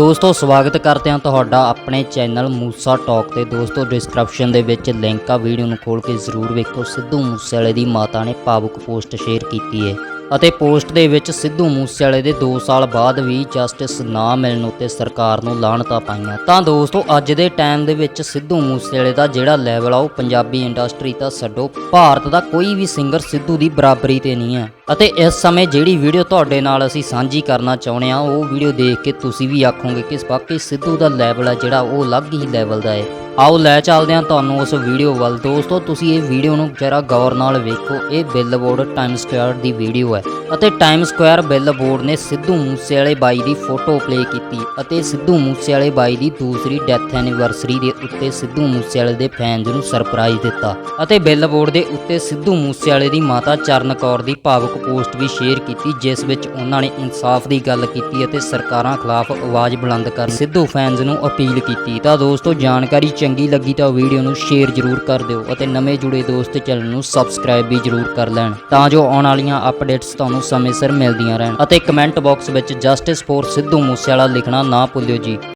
ਦੋਸਤੋ, ਸਵਾਗਤ ਕਰਦੇ ਹਾਂ ਤੁਹਾਡਾ ਆਪਣੇ ਚੈਨਲ ਮੂਸਾ ਟਾਕ ਤੇ। ਦੋਸਤੋ ਡਿਸਕ੍ਰਿਪਸ਼ਨ ਦੇ ਵਿੱਚ ਲਿੰਕ ਆ, ਵੀਡੀਓ ਨੂੰ ਖੋਲ ਕੇ ਜ਼ਰੂਰ ਵੇਖੋ। ਸਿੱਧੂ ਮੂਸੇਵਾਲੇ ਦੀ ਮਾਤਾ ਨੇ ਭਾਵੁਕ ਪੋਸਟ ਸ਼ੇਅਰ ਕੀਤੀ ਹੈ। ਅਤੇ ਪੋਸਟ ਦੇ ਵਿੱਚ ਸਿੱਧੂ ਮੂਸੇਵਾਲੇ ਦੇ 2 ਸਾਲ ਬਾਅਦ ਵੀ ਜਸਟਿਸ ਨਾ ਮਿਲਣ ਉੱਤੇ ਸਰਕਾਰ ਨੂੰ ਲਾਹਣਤਾਂ ਪਾਈਆਂ। ਤਾਂ ਦੋਸਤੋ, ਅੱਜ ਦੇ ਟਾਈਮ ਦੇ ਵਿੱਚ ਸਿੱਧੂ ਮੂਸੇਵਾਲੇ ਦਾ ਜਿਹੜਾ ਲੈਵਲ ਆ, ਉਹ ਪੰਜਾਬੀ ਇੰਡਸਟਰੀ ਤਾਂ ਛੱਡੋ। ਭਾਰਤ ਦਾ ਕੋਈ ਵੀ ਸਿੰਗਰ ਸਿੱਧੂ ਦੀ ਬਰਾਬਰੀ ਤੇ ਨਹੀਂ ਹੈ। ਅਤੇ ਇਸ ਸਮੇਂ ਜਿਹੜੀ ਵੀਡੀਓ ਤੁਹਾਡੇ ਨਾਲ ਅਸੀਂ ਸਾਂਝੀ ਕਰਨਾ ਚਾਹੁੰਦੇ ਆ ਉਹ ਵੀਡੀਓ ਦੇਖ ਕੇ ਤੁਸੀਂ ਵੀ ਆਖੋਗੇ ਕਿ ਵਾਕਈ ਸਿੱਧੂ ਦਾ ਲੈਵਲ ਆ ਜਿਹੜਾ ਉਹ ਅਲੱਗ ਹੀ ਲੈਵਲ ਦਾ ਹੈ ਆਓ ਲੈ ਚੱਲਦੇ ਹਾਂ ਤੁਹਾਨੂੰ ਉਸ ਵੀਡੀਓ ਵੱਲ। ਦੋਸਤੋ, ਤੁਸੀਂ ਇਹ ਵੀਡੀਓ ਨੂੰ ਜਰਾ ਗੌਰ ਨਾਲ ਵੇਖੋ। ਇਹ ਬਿਲਬੋਰਡ ਟਾਈਮ ਸਕੁਆਇਰ ਦੀ ਵੀਡੀਓ ਹੈ ਅਤੇ ਟਾਈਮ ਸਕੁਆਇਰ ਬਿਲਬੋਰਡ ਨੇ ਸਿੱਧੂ ਮੂਸੇਵਾਲੇ ਬਾਈ ਦੀ ਫੋਟੋ ਪਲੇ ਕੀਤੀ ਅਤੇ ਸਿੱਧੂ ਮੂਸੇਵਾਲੇ ਬਾਈ ਦੀ ਦੂਸਰੀ ਡੈਥ ਐਨੀਵਰਸਰੀ ਦੇ ਉੱਤੇ ਸਿੱਧੂ ਮੂਸੇਵਾਲੇ ਦੇ ਫੈਨਜ਼ ਨੂੰ ਸਰਪ੍ਰਾਈਜ਼ ਦਿੱਤਾ ਅਤੇ ਬਿਲਬੋਰਡ ਦੇ ਉੱਤੇ ਸਿੱਧੂ ਮੂਸੇਵਾਲੇ ਦੀ ਮਾਤਾ ਚਰਨ ਕੌਰ ਦੀ ਭਾਵੁਕ ਪੋਸਟ ਵੀ ਸ਼ੇਅਰ ਕੀਤੀ, ਜਿਸ ਵਿੱਚ ਉਹਨਾਂ ਨੇ ਇਨਸਾਫ ਦੀ ਗੱਲ ਕੀਤੀ ਅਤੇ ਸਰਕਾਰਾਂ ਖਿਲਾਫ ਆਵਾਜ਼ ਬੁਲੰਦ ਕਰਨ ਸਿੱਧੂ ਫੈਨਸ ਨੂੰ ਅਪੀਲ ਕੀਤੀ। ਤਾਂ ਦੋਸਤੋ, ਜਾਣਕਾਰੀ ਚੰਗੀ ਲੱਗੀ ਤਾਂ ਵੀਡੀਓ ਨੂੰ ਸ਼ੇਅਰ ਜ਼ਰੂਰ ਕਰ ਦਿਓ ਅਤੇ ਨਵੇਂ ਜੁੜੇ ਦੋਸਤ ਚੈਨਲ ਨੂੰ ਸਬਸਕ੍ਰਾਈਬ ਵੀ ਜ਼ਰੂਰ ਕਰ ਲੈਣ ਤਾਂ ਜੋ ਆਉਣ ਵਾਲੀਆਂ ਅਪਡੇਟਸ ਤੁਹਾਨੂੰ ਸਮੇਂ ਸਿਰ ਮਿਲਦੀਆਂ ਰਹਿਣ ਅਤੇ ਕਮੈਂਟ ਬਾਕਸ ਵਿੱਚ ਜਸਟਿਸ ਫੋਰ ਸਿੱਧੂ ਮੂਸੇਵਾਲਾ ਲਿਖਣਾ ਨਾ ਭੁੱਲਿਓ ਜੀ।